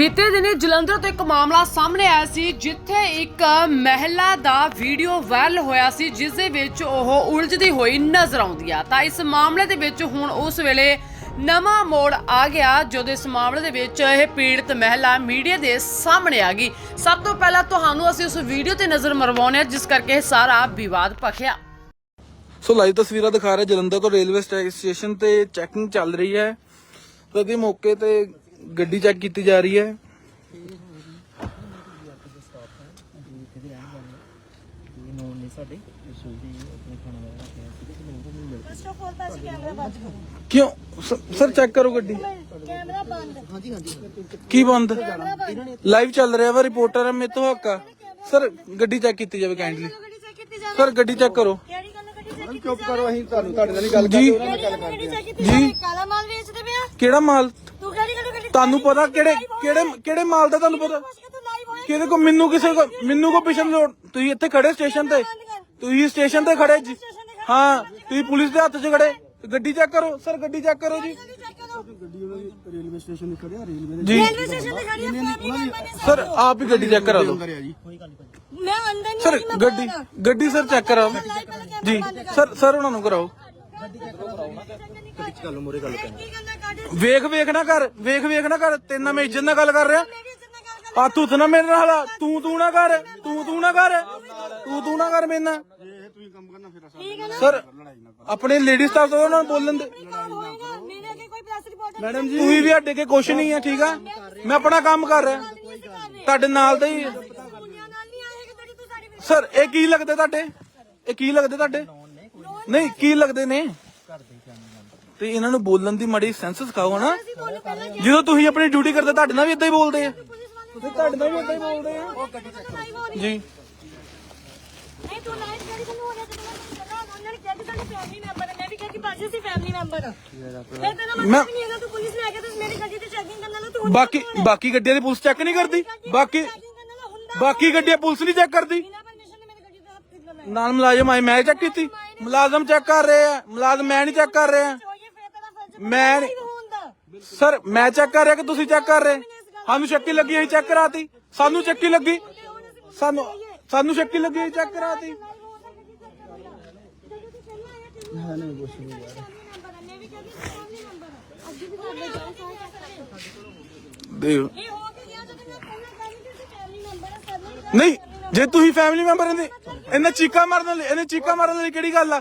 ਬੀਤੇ ਦਿਨੀ ਜਲੰਧਰ ਤੋਂ ਇੱਕ ਮਾਮਲਾ ਸਾਹਮਣੇ ਆਇਆ ਸੀ, ਜਿੱਥੇ ਇੱਕ ਮਹਿਲਾ ਦਾ ਵੀਡੀਓ ਵਾਇਰਲ ਹੋਇਆ ਸੀ, ਜਿਸ ਦੇ ਵਿੱਚ ਉਹ ਉਲਝਦੀ ਹੋਈ ਨਜ਼ਰ ਆਉਂਦੀ ਆ। ਤਾਂ ਇਸ ਮਾਮਲੇ ਦੇ ਵਿੱਚ ਹੁਣ ਉਸ ਵੇਲੇ ਨਵਾਂ ਮੋੜ ਆ ਗਿਆ, ਜਦੋਂ ਇਸ ਮਾਮਲੇ ਦੇ ਵਿੱਚ ਇਹ ਪੀੜਤ ਮਹਿਲਾ ਮੀਡੀਆ ਦੇ ਸਾਹਮਣੇ ਆ ਗਈ। ਸਭ ਤੋਂ ਪਹਿਲਾਂ ਤੁਹਾਨੂੰ ਅਸੀਂ ਉਸ ਵੀਡੀਓ ਤੇ ਨਜ਼ਰ ਮਰਵਾਉਂਦੇ ਹਾਂ, ਜਿਸ ਕਰਕੇ ਇਹ ਸਾਰਾ ਵਿਵਾਦ ਭਖਿਆ। ਸੋ ਲਾਈਵ ਤਸਵੀਰਾਂ ਦਿਖਾ ਰਿਹਾ ਜਲੰਧਰ ਤੋਂ ਰੇਲਵੇ ਸਟੇਸ਼ਨ ਤੇ ਚੈਕਿੰਗ ਚੱਲ ਰਹੀ ਹੈ। ਪ੍ਰਤੀ ਮੌਕੇ ਤੇ ਗੱਡੀ ਚੈੱਕ ਕੀਤੀ ਜਾ ਰਹੀ ਹੈ। ਫਸਟ ਆਫ ਆਲ ਤਾਂ ਅਸੀਂ ਕੈਮਰਾ ਬੰਦ ਕਰੋ। ਕਿਉਂ? ਸ- ਸਰ ਚੈੱਕ ਕਰੋ ਗੱਡੀ। ਕੈਮਰਾ ਬੰਦ। ਕੀ ਬੰਦ? ਲਾਈਵ ਚੱਲ ਰਿਹਾ ਵਾ ਰਿਪੋਰਟਰ ਹੈ ਮੇਰੇ ਤੋਂ ਹੱਕ ਆ। ਸਰ ਗੱਡੀ ਚੈੱਕ ਕੀਤੀ ਜਾਵੇ ਕਾਈਂਡਲੀ ਗੱਡੀ ਚੈੱਕ ਕੀਤੀ ਜਾਵੇ? ਸਰ ਗੱਡੀ ਚੈੱਕ ਕਰੋ। ਕਿਹੜੀ ਗੱਲ ਗੱਡੀ ਚੈੱਕ ਕੀਤੀ ਚੁੱਪ ਕਰੋ ਅਸੀਂ ਤੁਹਾਨੂੰ ਤੁਹਾਡੇ ਨਾਲ ਹੀ ਗੱਲ ਜੀ। ਕਿਹੜੀ ਗੱਲ ਗੱਡੀ ਚੈੱਕ ਕੀਤੀ ਜਾਵੇ? ਕਾਲਾ ਮਾਲ ਵੇਚਦੇ ਪਿਆ ਕਿਹੜਾ ਮਾਲ? ਗੱਡੀ ਤੁਹਾਨੂੰ ਪਤਾ ਕਿਹੜੇ ਕਿਹੜੇ ਕਿਹੜੇ ਮਾਲ ਦਾ ਤੁਹਾਨੂੰ ਪਤਾ? ਕਿਹਦੇ ਕੋ ਮੈਨੂੰ ਕਿਸੇ ਕੋ ਮੈਨੂੰ ਕੋ ਪਿਛਨ ਲੋੜ ਤੁਸੀਂ ਇੱਥੇ ਖੜੇ ਸਟੇਸ਼ਨ ਤੇ। ਤੁਸੀਂ ਸਟੇਸ਼ਨ ਤੇ ਖੜੇ ਜੀ। ਹਾਂ ਤੁਸੀਂ ਪੁਲਿਸ ਦੇ ਹੱਥ 'ਚ ਖੜੇ। ਗੱਡੀ ਚੈੱਕ ਕਰੋ। ਸਰ ਗੱਡੀ ਚੈੱਕ ਕਰੋ ਜੀ। ਗੱਡੀ ਚੈੱਕ ਕਰੋ ਗੱਡੀ ਉਹਨਾਂ ਦੀ ਰੇਲਵੇ ਸਟੇਸ਼ਨ ਤੇ ਖੜਿਆ ਰੇਲਵੇ ਦੇ ਜੀ। ਰੇਲਵੇ ਸਟੇਸ਼ਨ ਤੇ ਖੜੀ ਹੈ ਫੈਮਿਲੀ ਮੈਂਬਰ ਨੇ ਸਰ ਆਪ ਹੀ ਗੱਡੀ ਚੈੱਕ ਕਰਾ ਦਿਓ। ਮੈਂ ਅੰਦਰ ਨਹੀਂ ਸਰ ਗੱਡੀ। ਗੱਡੀ ਸਰ ਚੈੱਕ ਕਰਾਓ। ਜੀ। ਸਰ ਸਰ ਉਹਨਾਂ ਨੂੰ ਕਰਾਓ। ਮੋਰੇ ਗੱਲ ਵੇਖ ਵੇਖ ਨਾ ਕਰ ਵੇਖ ਵੇਖ ਨਾ ਕਰ। ਤੇਰੇ ਨਾਲ ਮੈਂ ਇੱਜ਼ਤ ਨਾਲ ਗੱਲ ਕਰ ਰਿਹਾ। ਕਰ ਹੱਥ ਹੁੱਥ ਨਾ ਮੇਰੇ ਨਾਲ। ਤੂੰ ਤੂੰ ਨਾ ਕਰ ਤੂੰ ਤੂੰ ਨਾ ਕਰ। ਤੂੰ ਤੂੰ ਨਾ ਕਰ ਮੇਰੇ ਨਾਲ। ਸਰ ਆਪਣੇ ਲੇਡੀ ਸਟਾਫ ਤੋਂ ਉਹਨਾਂ ਨੂੰ ਬੋਲਣ ਦੇ। ਮੈਡਮ ਜੀ ਤੁਸੀਂ ਵੀ ਅੱਡੇ ਕੇ ਕੁਛ ਨਹੀਂ ਹੈ ਠੀਕ ਆ? ਮੈਂ ਆਪਣਾ ਕੰਮ ਕਰ ਰਿਹਾ। ਤੁਹਾਡੇ ਨਾਲ ਦਾ ਹੀ ਤੂੰ ਸਰ ਇਹ ਕੀ ਲੱਗਦੇ ਤੁਹਾਡੇ? ਇਹ ਕੀ ਲੱਗਦੇ ਤੁਹਾਡੇ? ਨਹੀਂ ਕੀ ਲੱਗਦੇ ਨੇ? ਤੇ ਇਹਨਾਂ ਨੂੰ ਬੋਲਣ ਦੀ ਮੜੀ ਸੈਂਸ ਸਿਖਾਓ ਨਾ ਜਦੋਂ ਤੁਸੀਂ ਆਪਣੀ ਡਿਊਟੀ ਕਰਦੇ ਤੁਹਾਡੇ ਨਾਲ ਵੀ ਇਦਾਂ ਹੀ ਬੋਲਦੇ ਆ। ਵਾਲੇ ਤੁਹਾਡੇ ਨਾਲ ਵੀ ਇਦਾਂ ਹੀ ਬੋਲਦੇ ਆ। ਜੀ। ਨਹੀਂ ਤੂੰ ਲਾਈਵ ਜਿਹੜੀ ਤੈਨੂੰ ਹੋ ਰਿਹਾ ਤੇ ਮੈਂ ਪਤਾ ਉਹਨਾਂ ਨੇ ਕਿਹਾ ਕਿ ਸਾਡੇ ਫੈਮਿਲੀ ਮੈਂਬਰ ਹੈ ਮੈਂ ਵੀ ਕਿਹਾ ਕਿ ਬਾਜੀ ਅਸੀਂ ਫੈਮਿਲੀ ਮੈਂਬਰ ਹਾਂ ਫਿਰ ਤੇਰਾ ਮੈਂ- ਮਤਲਬ ਨਹੀਂ ਹੈਗਾ ਤੂੰ ਪੁਲਿਸ ਲੈ ਕੇ ਤੇ ਮੇਰੀ ਗੱਡੀ ਤੇ ਚੈਕਿੰਗ ਕਰਨ ਵਾਲਾ ਤੂੰ ਬਾਕੀ ਬਾਕੀ ਗੱਡੀਆਂ ਦੀ ਪੁਲਿਸ ਚੈੱਕ ਨਹੀਂ ਕਰਦੀ? ਬਾਕੀ ਬਾਕੀ ਗੱਡੀਆਂ ਪੁਲਿਸ ਨਹੀਂ ਚੈੱਕ ਕਰਦੀ ਬਿਨਾਂ ਪਰਮਿਸ਼ਨ ਦੇ ਮੇਰੀ ਗੱਡੀ ਤੇ ਹੱਥ ਕਿੱਦਾਂ ਮੈਂ ਨਾਲ ਮੁਲਾਜ਼ਮ ਆਏ ਮੈਂ ਚੈੱਕ ਕੀਤੀ। ਮੁਲਾਜ਼ਮ ਚੈੱਕ ਕਰ ਰਹੇ ਆ। ਮੁਲਾਜ਼ਮ ਮੈਂ ਨਹੀਂ ਚੈੱਕ ਕਰ ਰਿਹਾ। ਮੈਂ ਸਰ ਮੈਂ ਚੈੱਕ ਕਰ ਰਿਹਾ ਕਿ ਤੁਸੀਂ ਚੈੱਕ ਕਰ ਰਹੇ? ਸਾਨੂੰ ਸ਼ੱਕੀ ਲੱਗੀ ਅਸੀਂ ਚੈੱਕ ਕਰਾਤੀ। ਸਾਨੂੰ ਸ਼ੱਕੀ ਲੱਗੀ। ਸਾਨੂੰ ਸਾਨੂੰ ਸ਼ੱਕੀ ਲੱਗੀ ਅਸੀਂ ਚੈੱਕ ਕਰਾਤੀ। ਦੇਖ ਨਹੀਂ। ਜੇ ਤੁਸੀਂ ਫੈਮਿਲੀ ਮੈਂਬਰ ਇਹਦੇ ਇਹਨਾਂ ਚੀਕਾ ਮਾਰਨ ਵਾਲੀ ਇਹਨੇ ਚੀਕਾ ਮਾਰਨ ਵਾਲੀ ਕਿਹੜੀ ਗੱਲ ਆ?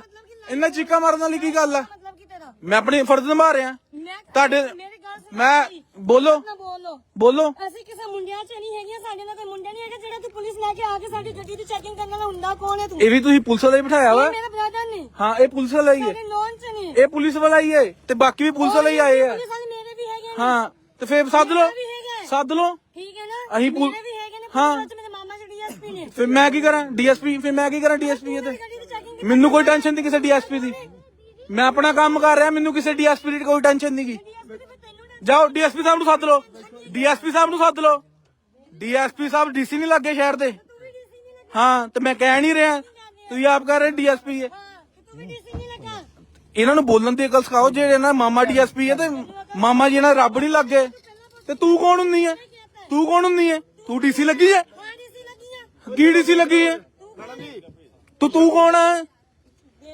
ਇਹਨਾਂ ਚੀਕਾ ਮਾਰਨ ਵਾਲੀ ਕੀ ਗੱਲ ਆ? ਮਤਲਬ ਕੀ ਤੇਰਾ ਮੈਂ ਆਪਣੀ ਫਰਜ਼ ਨਿਭਾ ਰਿਹਾ। ਮੈਂ ਤੁਹਾਡੇ ਮੇਰੀ ਗੱਲ ਸੁਣ ਮੈਂ ਬੋਲੋ। ਨਾ ਬੋਲੋ। ਬੋਲੋ। ਅਸੀਂ ਕਿਸੇ ਮੁੰਡਿਆਂ 'ਚ ਨਹੀਂ ਹੈਗੀਆਂ ਸਾਡੇ ਨਾਲ ਕੋਈ ਮੁੰਡਾ ਨਹੀਂ ਹੈਗਾ ਜਿਹੜਾ ਤੂੰ ਪੁਲਿਸ ਲੈ ਕੇ ਆ ਕੇ ਸਾਡੀ ਗੱਡੀ ਦੀ ਚੈਕਿੰਗ ਕਰਨ ਵਾਲਾ ਹੁੰਦਾ ਕੌਣ ਹੈ ਤੂੰ? ਇਹ ਵੀ ਤੁਸੀਂ ਪੁਲਿਸ ਵਾਲਾ ਹੀ ਬਿਠਾਇਆ ਵਾ। ਇਹ ਮੇਰਾ ਬ੍ਰਦਰ ਨੇ। ਹਾਂ ਇਹ ਪੁਲਿਸ ਵਾਲਾ ਹੀ ਹੈ। ਸਾਡੇ ਨੌਨ 'ਚ ਨੇ। ਇਹ ਪੁਲਿਸ ਵਾਲਾ ਹੀ ਹੈ ਤੇ ਬਾਕੀ ਵੀ ਪੁਲਿਸ ਵਾਲੇ ਹੀ ਆਏ ਆ। ਪੁਲਿਸ ਵਾਲੇ ਮੇਰੇ ਵੀ ਹੈਗੇ ਨੇ। ਹਾਂ ਤੇ ਫੇਰ ਸੱਦ ਲਓ। ਸੱਦ ਲਓ। ਠੀਕ ਹੈ ਨਾ? ਅਸੀਂ ਪੁਲ- ਮੇਰੇ ਵੀ ਹੈਗੇ ਨੇ ਹਾਂ। ਵਾਲੇ ਡੀਐਸਪੀ ਨੇ। ਫਿਰ ਮੈਂ ਕੀ ਕਰਾਂ? ਡੀਐਸਪੀ ਫਿਰ ਮੈਂ ਕੀ ਕਰਾਂ ਡੀਐਸਪੀ ਇਹਦੇ ਮੈਨੂੰ ਕੋਈ ਟੈਨਸ਼ਨ ਨਹੀਂ ਕਿਸੇ ਡੀਐਸਪੀ ਦੀ। ਮੈਂ ਆਪਣਾ ਕੰਮ ਕਰ ਰਿਹਾ ਮੈਨੂੰ ਕਿਸੇ ਡੀਐਸਪੀ ਦੀ ਕੋਈ ਟੈਨਸ਼ਨ ਨਹੀਂ ਗੀ। ਜਾਓ ਡੀਐਸਪੀ ਸਾਹਿਬ ਨੂੰ ਸੱਦ ਲਓ। ਡੀਐਸਪੀ ਸਾਹਿਬ ਨੂੰ ਸੱਦ ਲਓ। ਡੀਐਸਪੀ ਸਾਹਿਬ ਡੀਸੀ ਨਹੀਂ ਲੱਗੇ ਸ਼ਹਿਰ ਦੇ। ਹਾਂ ਤੇ ਮੈਂ ਕਹਿ ਨਹੀਂ ਰਿਹਾ। ਤੁਸੀਂ ਆਪ ਕਰ ਰਹੇ ਡੀਐਸਪੀ ਹੈ ਇਹਨਾਂ ਨੂੰ ਬੋਲਣ ਦੀ ਅਕਲ ਸਿਖਾਓ ਜਿਹੜੇ ਨਾ ਮਾਮਾ ਡੀਐਸਪੀ ਹੈ ਤੇ ਮਾਮਾ ਜੀ ਨਾਲ ਰੱਬ ਨਹੀਂ ਲੱਗੇ। ਤੇ ਤੂੰ ਕੌਣ ਹੁੰਨੀ ਹੈ? ਤੂੰ ਕੌਣ ਹੁੰਨੀ ਹੈ? ਤੂੰ ਡੀਸੀ ਲੱਗੀ ਹੈ? ਕੀ ਡੀਸੀ ਲੱਗੀ ਹੈ ਤੂੰ ਤੂੰ ਕੌਣ ਹੈ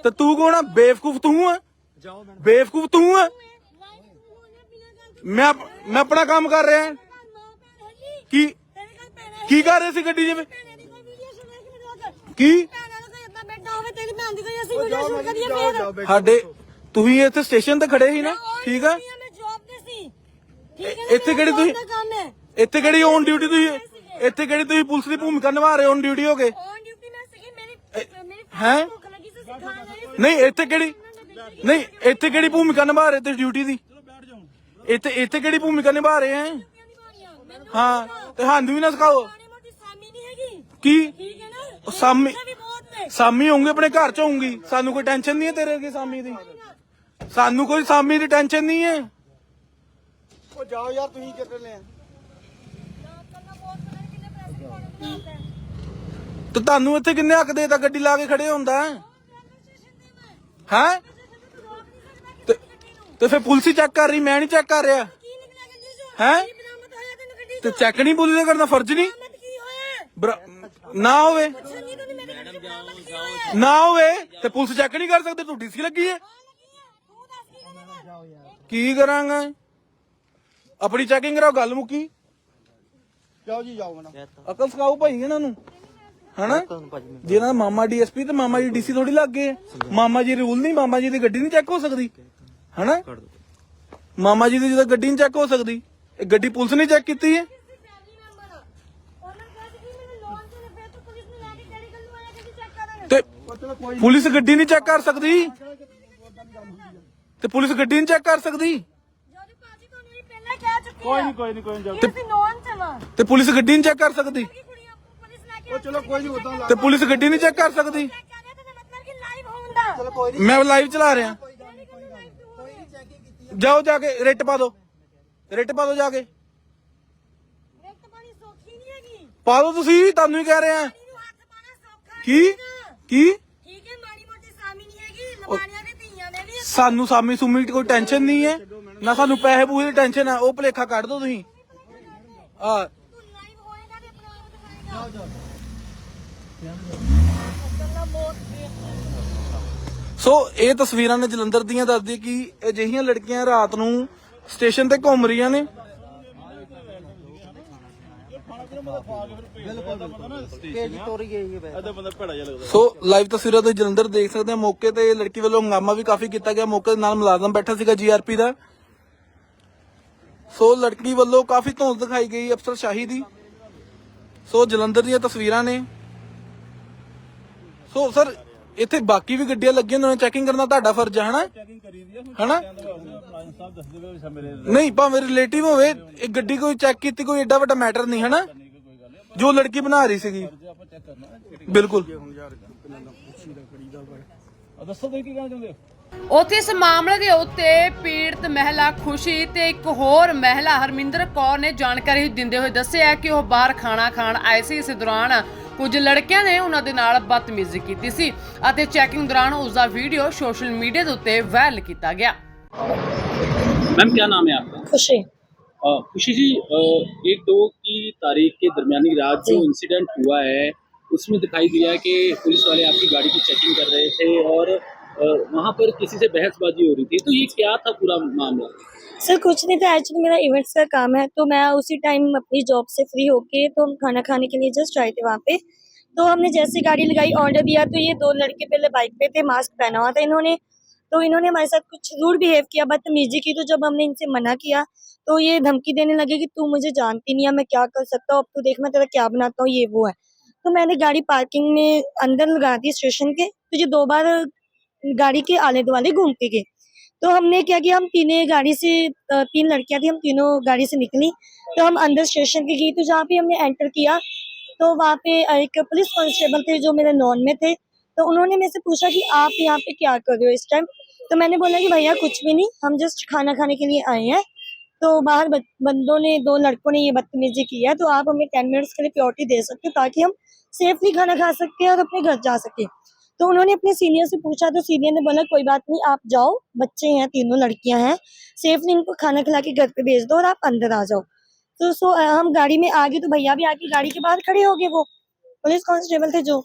ਤੇ ਤੂੰ ਕੌਣ ਹੈ ਬੇਵਕੂਫ ਤੂੰ ਹੈ ਬੇਵਕੂਫ ਤੂੰ ਹੈ ਮੈਂ ਮੈਂ ਆਪਣਾ ਕੰਮ ਕਰ ਰਿਹਾ ਕੀ ਕੀ ਕਰ ਰਹੇ ਸੀ ਗੱਡੀ 'ਚ ਕੀ? ਸਾਡੇ ਤੁਸੀਂ ਇੱਥੇ ਸਟੇਸ਼ਨ ਤੇ ਖੜੇ ਸੀ ਨਾ ਠੀਕ ਆ? ਇੱਥੇ ਕਿਹੜੀ ਤੁਸੀਂ ਇੱਥੇ ਕਿਹੜੀ ਔਨ ਡਿਊਟੀ ਤੁਸੀਂ? ਇੱਥੇ ਕਿਹੜੀ ਤੁਸੀਂ ਪੁਲਿਸ ਦੀ ਭੂਮਿਕਾ ਨਿਭਾ ਰਹੇ ਔਨ ਡਿਊਟੀ ਹੋ ਕੇ? ਹੈਂ? ਨਹੀਂ ਇੱਥੇ ਕਿਹੜੀ ਨਹੀਂ ਇੱਥੇ ਕਿਹੜੀ ਭੂਮਿਕਾ ਨਿਭਾ ਰਹੇ ਤੇ ਡਿਊਟੀ ਦੀ? ਇੱਥੇ ਇੱਥੇ ਕਿਹੜੀ ਭੂਮਿਕਾ ਨਿਭਾ ਰਹੇ ਹੈ? ਹਾਂ ਤੇ ਸਾਨੂੰ ਵੀ ਨਾ ਸਿਖਾਓ। ਕੀ? ਠੀਕ ਹੈ ਨਾ? ਉਹ ਸਾਮੀ ਵੀ ਬਹੁਤ ਨੇ। ਸਾਮੀ ਹੋਊਂਗੇ ਆਪਣੇ ਘਰ ਚ ਹੋਊਂਗੀ। ਸਾਨੂੰ ਕੋਈ ਟੈਨਸ਼ਨ ਨਹੀਂ ਹੈ ਤੇਰੇ ਅੱਗੇ ਸਾਮੀ ਦੀ? ਸਾਨੂੰ ਕੋਈ ਸਾਮੀ ਦੀ ਟੈਨਸ਼ਨ ਨਹੀਂ ਹੈ। ਉਹ ਜਾਓ ਯਾਰ ਤੁਸੀਂ ਕਿੱਥੇ ਲੈ ਤੇ ਤੁਹਾਨੂੰ ਇੱਥੇ ਕਿੰਨੇ ਹੱਕ ਦੇਤਾ ਗੱਡੀ ਲਾ ਕੇ ਖੜੇ ਹੁੰਦਾ ਹੈ? ਤੇ ਫਿਰ ਪੁਲਿਸ ਹੀ ਚੈੱਕ ਕਰ ਰਹੀ, ਮੈਂ ਨਹੀਂ ਚੈੱਕ ਕਰ ਰਿਹਾ। ਕੀ ਹੈਂ? ਤੇ ਚੈੱਕ ਨਹੀਂ ਪੁਲਿਸ ਦਾ ਕਰਨਾ ਫਰਜ਼ ਨਹੀਂ? ਨਾ ਹੋਵੇ। ਨਾ ਹੋਵੇ, ਤੇ ਪੁਲਿਸ ਚੈੱਕ ਨਹੀਂ ਕਰ ਸਕਦੇ ਤੂੰ ਡੀਸੀ ਲੱਗੀ ਹੈ। ਕੀ ਕਰਾਂਗਾ? ਆਪਣੀ ਚੈਕਿੰਗ ਕਰਾਓ, ਗੱਲ ਮੁੱਕੀ। ਜਾਓ ਜੀ ਜਾਓ ਮਨਾ ਅਕਲ ਸਿਖਾਓ ਭਾਈ ਇਹਨਾਂ ਨੂੰ ਹਨਾ? ਜਿਹਨਾਂ ਦਾ ਮਾਮਾ ਡੀਐਸਪੀ ਤੇ ਮਾਮਾ ਜੀ ਡੀਸੀ ਥੋੜੀ ਲੱਗ ਗਏ। ਮਾਮਾ ਜੀ ਰੂਲ ਨਹੀਂ ਮਾਮਾ ਜੀ ਦੀ ਗੱਡੀ ਨਹੀਂ ਚੈੱਕ ਹੋ ਸਕਦੀ ਹਨਾ? ਮਾਮਾ ਜੀ ਦੀ ਜਦੋਂ ਗੱਡੀ ਨਹੀਂ ਚੈੱਕ ਹੋ ਸਕਦੀ ਇਹ ਗੱਡੀ ਪੁਲਿਸ ਨੇ ਚੈੱਕ ਕੀਤੀ ਹੈ? ਤੇ ਫਿਰ ਤੋਂ ਪੁਲਿਸ ਤੇ ਗੱਡੀ ਨਹੀਂ ਚੈੱਕ ਕਰ ਸਕਦੀ? ਤੇ ਪੁਲਿਸ ਗੱਡੀ ਨਹੀਂ ਚੈੱਕ ਕਰ ਸਕਦੀ? ਜਦੋਂ ਭਾਜੀ ਤੁਹਾਨੂੰ ਇਹ ਪਹਿਲਾਂ ਕਹਿ ਚੁੱਕੀ ਕੋਈ ਨਹੀਂ ਕੋਈ ਨਹੀਂ ਕੋਈ ਨਹੀਂ ਚ ਵਾਂ? ਤੇ ਪੁਲਿਸ ਗੱਡੀ ਨਹੀਂ ਚੈੱਕ ਕਰ ਸਕਦੀ? ਕੁੜੀਆਂ ਪੁਲਿਸ ਲੈ ਕੇ ਉਹ ਚਲੋ ਕੋਈ ਨਹੀਂ ਉਦਾਂ ਤੇ ਪੁਲਿਸ ਗੱਡੀ ਨਹੀਂ ਚੈੱਕ ਕਰ ਸਕਦੀ? ਚੈੱਕ ਕਰ ਰਿਹਾ ਤਾਂ ਮਤਲਬ ਕਿ ਲਾਈਵ ਹੋਣ ਦਾ। ਕੋਈ ਮੈਂ ਲਾਈਵ ਚਲਾ ਰਿਹਾ। ਜਾਓ ਜਾ ਕੇ ਰਿਟ ਪਾ ਦੋ। ਰਿਟ ਪਾ ਦੋ ਜਾ ਕੇ। ਇੱਕ ਪਾਣੀ ਸੌਖੀ ਨਹੀਂ ਹੈਗੀ। ਪਾ ਦੋ ਤੁਸੀਂ ਤੁਹਾਨੂੰ ਹੀ ਕਹਿ ਰਿਹਾ ਇਹਨੂੰ ਹੱਥ ਪਾਣਾ ਸੌਖਾ ਕੀ? ਨਹੀਂ ਹੈਗਾ। ਕੀ? ਠੀਕ ਹੈ ਮਾੜੀ ਮੋਟੀ ਸਾਮੀ ਨਹੀਂ ਹੈਗੀ ਲਵਾਣੀਆਂ ਦੇ ਧੀਆਂ ਦੇ ਵੀ ਸਾਨੂੰ ਸਾਮੀ ਸੁਮੀ ਦੀ ਕੋਈ ਟੈਨਸ਼ਨ ਨਹੀਂ ਹੈ। ਨਾ ਸਾਨੂੰ ਪੈਸੇ ਪੂਸੇ ਦੀ ਟੈਨਸ਼ਨ ਹੈ ਉਹ ਭਲੇਖਾ ਕੱਢ ਦੋ ਤੁਸੀਂ। ਆ। ਸੋ ਇਹ ਤਸਵੀਰਾਂ ਨੇ ਜਲੰਧਰ ਦੀਆਂ ਦੱਸਦੀ ਕਿ ਅਜਿਹੀਆਂ ਲੜਕੀਆਂ ਰਾਤ ਨੂੰ ਸਟੇਸ਼ਨ ਤੇ ਘੁੰਮ ਰਹੀਆਂ ਨੇ। ਸੋ ਲਾਈਵ ਤਸਵੀਰਾਂ ਤੁਸੀਂ ਜਲੰਧਰ ਦੇਖ ਸਕਦੇ ਹੋ। ਮੌਕੇ ਤੇ ਲੜਕੀ ਵੱਲੋਂ ਹੰਗਾਮਾ ਵੀ ਕਾਫੀ ਕੀਤਾ ਗਿਆ। ਮੌਕੇ ਦੇ ਨਾਲ ਮੁਲਾਜ਼ਮ ਬੈਠਾ ਸੀਗਾ ਜੀਆਰਪੀ ਦਾ। ਸੋ ਲੜਕੀ ਵੱਲੋਂ ਕਾਫੀ ਧੌਂਸ ਦਿਖਾਈ ਗਈ ਅਫਸਰ ਸ਼ਾਹੀ ਦੀ। ਸੋ ਜਲੰਧਰ ਦੀਆਂ ਤਸਵੀਰਾਂ ਨੇ। ਸੋ ਸਰ ਇੱਥੇ ਬਾਕੀ ਵੀ ਗੱਡੀਆਂ ਲੱਗੀਆਂ ਨੇ ਚੈਕਿੰਗ ਕਰਨਾ ਤੁਹਾਡਾ ਫਰਜ਼ ਹੈ ਹਨਾ? ਹਨਾ? ਨਹੀਂ ਭਾਵੇਂ ਰਿਲੇਟਿਵ ਹੋਵੇ ਇਹ ਗੱਡੀ ਕੋਈ ਚੈੱਕ ਕੀਤੀ ਕੋਈ ਏਡਾ ਵੱਡਾ ਮੈਟਰ ਨਹੀਂ ਹਨਾ? ਜੋ ਲੜਕੀ ਬਣਾ ਰਹੀ ਸੀਗੀ। ਬਿਲਕੁਲ। ਦੱਸੋ ਤੁਸੀਂ ਕੀ ਕਹਿਣਾ ਚਾਹੁੰਦੇ ਹੋ? ਉੱਥੇ ਇਸ ਮਾਮਲੇ ਦੇ ਉੱਤੇ ਪੀੜਤ ਮਹਿਲਾ ਖੁਸ਼ੀ ਤੇ ਇੱਕ ਹੋਰ ਮਹਿਲਾ ਹਰਮਿੰਦਰ ਕੌਰ ਨੇ ਜਾਣਕਾਰੀ ਦਿੰਦੇ ਹੋਏ ਦੱਸਿਆ ਕਿ ਉਹ ਬਾਹਰ ਖਾਣਾ ਖਾਣ ਆਏ ਸੀ ਇਸ ਦੌਰਾਨ ਕੁਝ ਲੜਕਿਆਂ ਨੇ ਉਹਨਾਂ ਦੇ ਨਾਲ ਬਦਤਮੀਜ਼ੀ ਕੀਤੀ ਸੀ ਅਤੇ ਚੈਕਿੰਗ ਦੌਰਾਨ ਉਸ ਦਾ ਵੀਡੀਓ ਸੋਸ਼ਲ ਮੀਡੀਆ ਦੇ ਉੱਤੇ ਵਾਇਰਲ ਕੀਤਾ ਗਿਆ मैम क्या नाम है आपका खुशी अ, खुशी जी अ, एक दो की तारीख के दरमियानी रात जो इंसिडेंट हुआ है उसमें दिखाई दिया है कि पुलिस वाले आपकी गाड़ी की चेकिंग कर रहे थे और अ, वहाँ पर किसी से बहसबाजी हो रही थी तो ये क्या था पूरा मामला? सर, कुछ नहीं था। एक्चुअली मेरा इवेंट्स का काम है तो मैं उसी टाइम अपनी जॉब से फ्री होके तो हम खाना खाने के लिए जस्ट आए थे वहाँ पे। तो हमने जैसे गाड़ी लगाई ऑर्डर दिया तो ये दो लड़के पहले बाइक पे थे मास्क पहना हुआ था इन्होंने। तो इन्होंने हमारे साथ कुछ रूड बिहेव किया, बदतमीजी की तो जब हमने इनसे मना किया तो ये धमकी देने लगे कि तू मुझे जानती नहीं है, मैं क्या कर सकता हूँ, अब तू देख, मैं तेरा क्या बनाता हूँ, ये वो है। तो मैंने गाड़ी पार्किंग में अंदर लगा दी स्टेशन के तो ये दो बार गाड़ी के आले दुआले घूम के गए। तो हमने क्या किया, हम तीनों गाड़ी से तीन लड़कियाँ थी, हम तीनों गाड़ी से निकली। तो हम अंदर स्टेशन के गई तो जहाँ पे हमने एंटर किया तो वहाँ पे एक पुलिस कांस्टेबल थे जो मेरे नॉन में थे। तो उन्होंने मेरे से पूछा कि आप यहाँ पे क्या कर रहे हो इस टाइम? तो मैंने बोला कि भैया कुछ भी नहीं, हम जस्ट खाना खाने के लिए आए हैं। तो बाहर बंदों ने, दो लड़कों ने ये बदतमीजी की है तो आप हमें टेन मिनट्स के लिए प्योरिटी दे सकते हो ताकि हम सेफली खाना खा सकते हैं और अपने घर जा सके। तो उन्होंने अपने सीनियर से पूछा तो सीनियर ने बोला, कोई बात नहीं, आप जाओ, बच्चे हैं, तीनों लड़कियाँ हैं सेफली इनको खाना खिला के घर पे भेज दो और आप अंदर आ जाओ। तो सो हम गाड़ी में आ गए तो भैया भी आके गाड़ी के बाहर खड़े हो गए वो, पुलिस कांस्टेबल थे जो,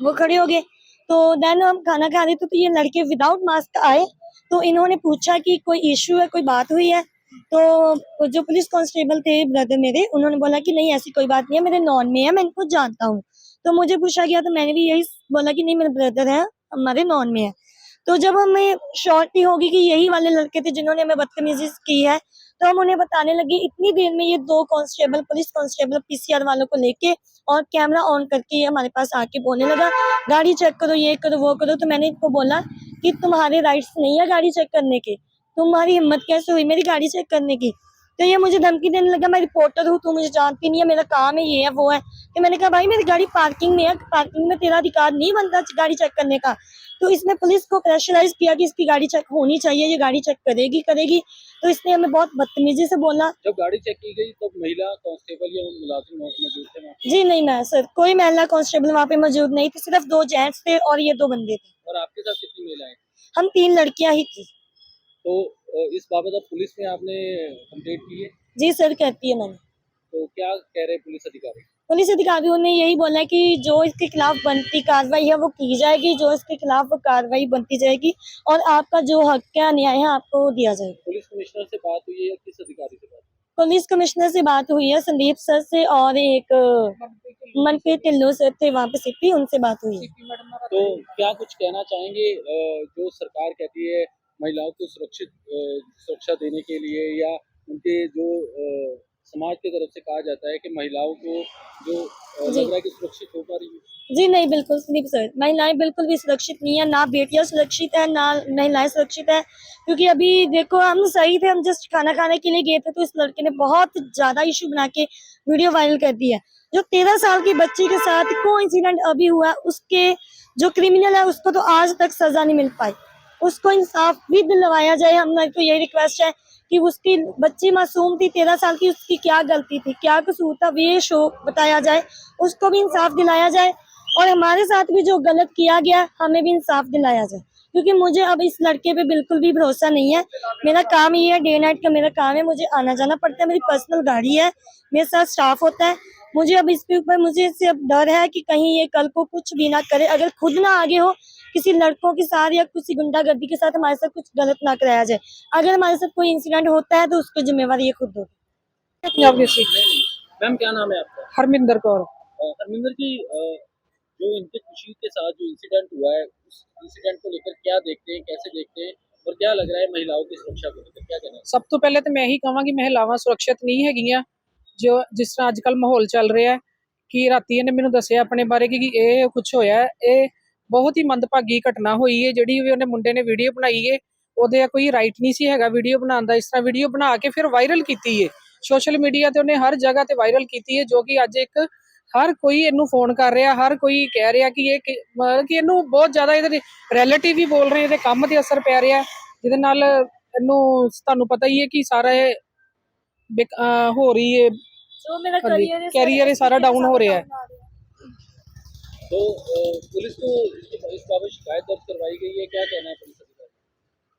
वो खड़े हो गए। तो देन हम खाना खा रहे थे तो ये लड़के विदाउट मास्क आए तो इन्होंने पूछा कि कोई इशू है, कोई बात हुई है? तो जो पुलिस कांस्टेबल थे ब्रदर मेरे, उन्होंने बोला कि नहीं, ऐसी कोई बात नहीं है, मेरे नॉन में है, मैं इनको जानता हूँ। तो मुझे पूछा गया तो मैंने भी यही बोला कि नहीं, मेरे ब्रदर है, हमारे नॉन में है। तो जब हमें श्योरिटी होगी कि यही वाले लड़के थे जिन्होंने हमें बदतमीजी की है तो हम उन्हें बताने लगे, इतनी देर में ये दो कांस्टेबल पुलिस कांस्टेबल पीसीआर वालों को लेके और कैमरा ऑन करके हमारे पास आके बोलने लगा, गाड़ी चेक करो, ये करो, वो करो। तो मैंने इनको बोला कि, तुम्हारे राइट्स नहीं है गाड़ी चेक करने के। तुम्हारी हिम्मत कैसे हुई मेरी गाड़ी चेक करने की? तो ये मुझे धमकी देने लगा मैं रिपोर्टर हूँ तू मुझे जानती नहीं है मेरा काम है ये है वो है। तो मैंने कहा भाई मेरी गाड़ी पार्किंग में है पार्किंग में तेरा अधिकार नहीं बनता गाड़ी चेक करने का। तो इसने पुलिस को प्रेशराइज किया कि इसकी गाड़ी चेक होनी चाहिए ये गाड़ी चेक करेगी करेगी। तो इसने हमें बहुत बदतमीजी से बोला। जब गाड़ी चेक की गई तब महिला कांस्टेबल या मुलाजिम मौजूद थे वहाँ? जी नहीं मैं सर कोई महिला कांस्टेबल वहाँ पे मौजूद नहीं थी सिर्फ़ दो जेंट्स थे और ये दो बंदे थे। और आपके साथ कितनी महिलाएँ? हम तीन लड़कियाँ ही थी। तो इस बाबत अब पुलिस में आपने कंप्लेंट की है? जी सर कहती है मैंने। तो क्या कह रहे पुलिस अधिकारी? पुलिस अधिकारियों ने यही बोला है कि जो इसके खिलाफ बनती कार्रवाई है वो की जाएगी। जो इसके खिलाफ कार्रवाई बनती जाएगी और आपका जो हक का न्याय है आपको दिया जाएगा। पुलिस कमिश्नर से बात हुई है या किस अधिकारी से बात पुलिस कमिश्नर से बात हुई है संदीप सर से और एक मनप्रीत ढिल्लो सर थे वहाँ पे सीपी उनसे बात हुई है। तो क्या कुछ कहना चाहेंगे? जो सरकार कहती है महिलाओं को सुरक्षित सुरक्षा देने के लिए या उनके जो समाज की तरफ़ से कहा जाता है कि महिलाओं को जो। लग रहा है कि सुरक्षित हो पा रही है। जी नहीं बिल्कुल संदीप सर। महिलाएँ बिल्कुल भी सुरक्षित नहीं है ना बेटियाँ सुरक्षित है ना महिलाएँ सुरक्षित है क्योंकि अभी देखो हम सही थे हम जस्ट खाना खाने के लिए गए थे तो इस लड़के ने बहुत ज़्यादा इशू बना के वीडियो वायरल कर दिया जो तेरह साल की बच्ची के साथ को इंसिडेंट अभी हुआ उसके जो क्रिमिनल है उसको तो आज तक सजा नहीं मिल पाई। उसको इंसाफ भी दिलवाया जाए। हमारी तो यही रिक्वेस्ट है कि उसकी बच्ची मासूम थी, तेरह साल की, उसकी क्या गलती थी, क्या कसूर था, ये शो बताया जाए। उसको भी इंसाफ दिलाया जाए और हमारे साथ भी जो गलत किया गया, हमें भी इंसाफ दिलाया जाए। क्योंकि मुझे अब इस लड़के पे बिल्कुल भी भरोसा नहीं है। मेरा काम ये है डे नाइट का मेरा काम है, मुझे आना जाना पड़ता है, मेरी पर्सनल गाड़ी है, मेरे साथ स्टाफ होता है। मुझे अब इसके ऊपर, मुझे इससे अब डर है कि कहीं ये कल को कुछ भी ना करे। अगर खुद ना आगे हो किसी लड़कों के साथ या किसी गुंडागर्दी के साथ हमारे साथ कुछ गलत ना कराया जाए अगर हमारे साथ कोई इंसिडेंट होता है तो उसकी जिम्मेवारी ये खुद होगी ਪੰਜਾਬ ਦੇ ਸੀ मैम क्या नाम है आपका ਹਰਮਿੰਦਰ ਕੌਰ अ, हरमिंदर जी अ, जो इनके खुशी के साथ जो इंसिडेंट हुआ है उस इंसिडेंट को लेकर क्या देखते हैं कैसे देखते हैं और क्या लग रहा है महिलाओं की सुरक्षा को लेकर क्या कहना है ਸਭ ਤੋਂ ਪਹਿਲੇ ਤਾਂ ਮੈਂ ਇਹੀ ਕਹਾਂਗੀ ਮਹਿਲਾਵਾਂ ਸੁਰੱਖਿਅਤ ਨਹੀਂ ਹੈਗੀਆਂ ਜੋ ਜਿਸ ਤਰ੍ਹਾਂ ਅੱਜ ਕੱਲ ਮਾਹੌਲ ਚੱਲ ਰਿਹਾ ਹੈ ਕਿ ਰਾਤੀ ਇਹਨੇ ਮੈਨੂੰ ਦੱਸਿਆ ਆਪਣੇ ਬਾਰੇ ਕਿ ਇਹ ਕੁਝ ਹੋਇਆ ਹੈ। ਇਹ ਬਹੁਤ ਹੀ ਮੰਦਭਾਗੀ ਘਟਨਾ ਹੋਈ ਹੈ ਜਿਹੜੀ ਵੀ ਉਹਨੇ ਮੁੰਡੇ ਨੇ ਵੀਡੀਓ ਬਣਾਈ ਹੈ ਉਹਦੇ ਕੋਈ ਰਾਈਟ ਨਹੀਂ ਸੀ ਹੈਗਾ ਵੀਡੀਓ ਬਣਾਉਣ ਦਾ ਇਸ ਤਰ੍ਹਾਂ ਵੀਡੀਓ ਬਣਾ ਕੇ ਫਿਰ ਵਾਇਰਲ ਕੀਤੀ ਹੈ ਸੋਸ਼ਲ ਮੀਡੀਆ ਤੇ ਉਹਨੇ ਹਰ ਜਗ੍ਹਾ ਤੇ ਵਾਇਰਲ ਕੀਤੀ ਹੈ ਜੋ ਕਿ ਅੱਜ ਇੱਕ ਹਰ ਕੋਈ ਇਹਨੂੰ ਫੋਨ ਕਰ ਰਿਹਾ ਹਰ ਕੋਈ ਕਹਿ ਰਿਹਾ ਕਿ ਇਹ ਮਤਲਬ ਕਿ ਇਹਨੂੰ ਬਹੁਤ ਜ਼ਿਆਦਾ ਇਹਦੇ ਰਿਲੇਟਿਵ ਵੀ ਬੋਲ ਰਹੇ ਇਹਦੇ ਕੰਮ ਤੇ ਅਸਰ ਪੈ ਰਿਹਾ। ਜਿਹਦੇ ਨਾਲ ਇਹਨੂੰ ਤੁਹਾਨੂੰ ਪਤਾ ਹੀ ਹੈ ਕਿ ਸਾਰਾ ਇਹ ਹੋ ਰਹੀ ਹੈ ਜੋ ਮੇਰਾ ਕੈਰੀਅਰ ਹੈ ਸਾਰਾ ਡਾਊਨ ਹੋ ਰਿਹਾ ਹੈ तो अ, पुलिस को इसके- इस बाबत शिकायत दर्ज करवाई गई है क्या कहना है पुलिस अधिकारी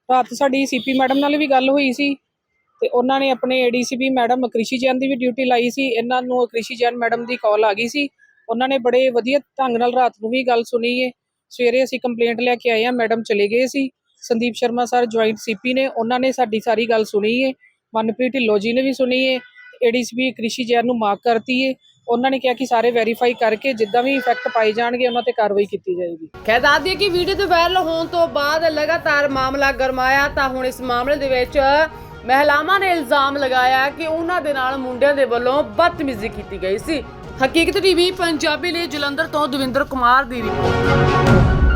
ਰਾਤ ਸਾਡੀ ਸੀਪੀ ਮੈਡਮ ਨਾਲ ਵੀ ਗੱਲ ਹੋਈ ਸੀ ਤੇ ਉਹਨਾਂ ਨੇ ਆਪਣੇ ਏਡੀਸੀਪੀ ਮੈਡਮ ਕ੍ਰਿਸ਼ੀ ਜੈਨ ਦੀ ਵੀ ਡਿਊਟੀ ਲਾਈ ਸੀ ਇਹਨਾਂ ਨੂੰ ਕ੍ਰਿਸ਼ੀ ਜੈਨ ਮੈਡਮ ਦੀ ਕਾਲ ਆ ਗਈ ਸੀ ਉਹਨਾਂ ਨੇ ਬੜੇ ਵਧੀਆ ਢੰਗ ਨਾਲ ਰਾਤ ਨੂੰ ਵੀ ਗੱਲ ਸੁਣੀ ਏ ਸਵੇਰੇ ਅਸੀਂ ਕੰਪਲੇਂਟ ਲੈ ਕੇ ਆਏ ਆ ਮੈਡਮ ਚਲੇ ਗਏ ਸੀ Sandeep Sharma sir joint CP ਨੇ ਉਹਨਾਂ ਨੇ ਸਾਡੀ ਸਾਰੀ ਗੱਲ ਸੁਣੀ ਏ ਮਨਪ੍ਰੀਤ ਢਿੱਲੋਂ ਜੀ ਨੇ ਵੀ ਸੁਣੀ ਏ ਏਡੀਸੀਪੀ ਕ੍ਰਿਸ਼ੀ ਜੈਨ ਨੂੰ ਮਾਰਕ ਕਰਤੀ ਏ ਉਹਨਾਂ ਨੇ ਕਿਹਾ ਕਿ ਸਾਰੇ ਵੈਰੀਫਾਈ ਕਰਕੇ ਜਿੱਦਾਂ ਵੀ ਇਫੈਕਟ ਪਾਏ ਜਾਣਗੇ, ਉਹਨਾਂ ਤੇ ਕਾਰਵਾਈ ਕੀਤੀ ਜਾਏਗੀ। ਖੈਰ, ਦੱਸ ਦਈਏ ਕਿ ਵੀਡੀਓ ਤੇ ਵਾਇਰਲ ਹੋਣ ਤੋਂ ਬਾਅਦ ਲਗਾਤਾਰ ਮਾਮਲਾ ਗਰਮਾਇਆ, ਤਾਂ ਹੁਣ ਇਸ ਮਾਮਲੇ ਦੇ ਵਿੱਚ ਮਹਿਲਾਵਾਂ ਨੇ ਇਲਜ਼ਾਮ ਲਗਾਇਆ ਕਿ ਉਹਨਾਂ ਦੇ ਨਾਲ ਮੁੰਡਿਆਂ ਦੇ ਵੱਲੋਂ ਬਦਤਮੀਜ਼ੀ ਕੀਤੀ ਗਈ ਸੀ। ਹਕੀਕਤ ਟੀਵੀ, ਪੰਜਾਬੀ ਲਈ ਜਲੰਧਰ ਤੋਂ ਦਵਿੰਦਰ ਕੁਮਾਰ ਦੀ ਰਿਪੋਰਟ।